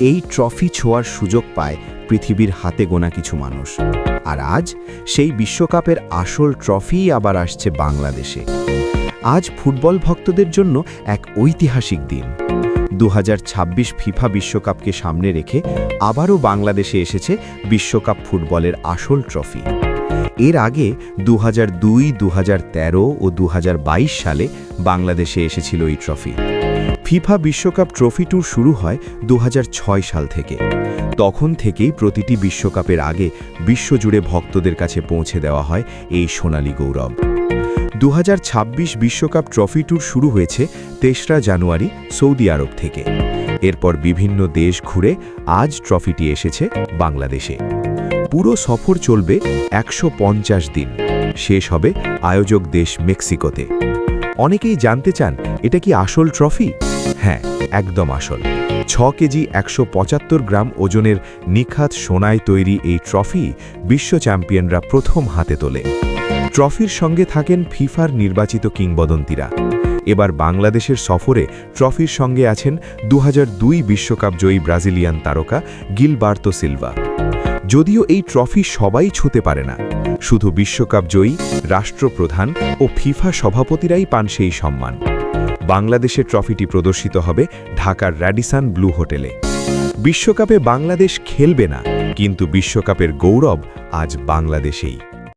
এই ট্রফি ছোঁয়ার সুযোগ পায় পৃথিবীর হাতে গোনা কিছু মানুষ। আর আজ সেই বিশ্বকাপের আসল ট্রফিই আবার আসছে বাংলাদেশে। আজ ফুটবল ভক্তদের জন্য এক ঐতিহাসিক দিন। দু হাজার ছাব্বিশ ফিফা বিশ্বকাপকে সামনে রেখে আবারও বাংলাদেশে এসেছে বিশ্বকাপ ফুটবলের আসল ট্রফি। এর আগে দু দু ও দু হাজার বাইশ সালে বাংলাদেশে এসেছিল এই ট্রফি। ফিফা বিশ্বকাপ ট্রফি ট্যুর শুরু হয় দু হাজার ছয় সাল থেকে। তখন থেকেই প্রতিটি বিশ্বকাপের আগে বিশ্বজুড়ে ভক্তদের কাছে পৌঁছে দেওয়া হয় এই সোনালি গৌরব। দু বিশ্বকাপ ট্রফি ট্যুর শুরু হয়েছে তেসরা জানুয়ারি সৌদি আরব থেকে। এরপর বিভিন্ন দেশ ঘুরে আজ ট্রফিটি এসেছে বাংলাদেশে। পুরো সফর চলবে একশো পঞ্চাশ দিন। শেষ হবে আয়োজক দেশ মেক্সিকোতে। অনেকেই জানতে চান, এটা কি আসল ট্রফি? হ্যাঁ একদম আসল। ছ কেজি একশো পঁচাত্তর গ্রাম ওজনের নিখাত সোনায় তৈরি এই ট্রফি বিশ্ব চ্যাম্পিয়নরা প্রথম হাতে তোলে। ট্রফির সঙ্গে থাকেন ফিফার নির্বাচিত কিংবদন্তিরা। এবার বাংলাদেশের সফরে ট্রফির সঙ্গে আছেন দু বিশ্বকাপ জয়ী ব্রাজিলিয়ান তারকা গিলবার্তো সিলভা। যদিও এই ট্রফি সবাই ছুঁতে পারে না, শুধু বিশ্বকাপ জয়ী, রাষ্ট্রপ্রধান ও ফিফা সভাপতিরাই পান সেই সম্মান। বাংলাদেশের ট্রফিটি প্রদর্শিত হবে ঢাকার র্যাডিসান ব্লু হোটেলে। বিশ্বকাপে বাংলাদেশ খেলবে না, কিন্তু বিশ্বকাপের গৌরব আজ বাংলাদেশেই।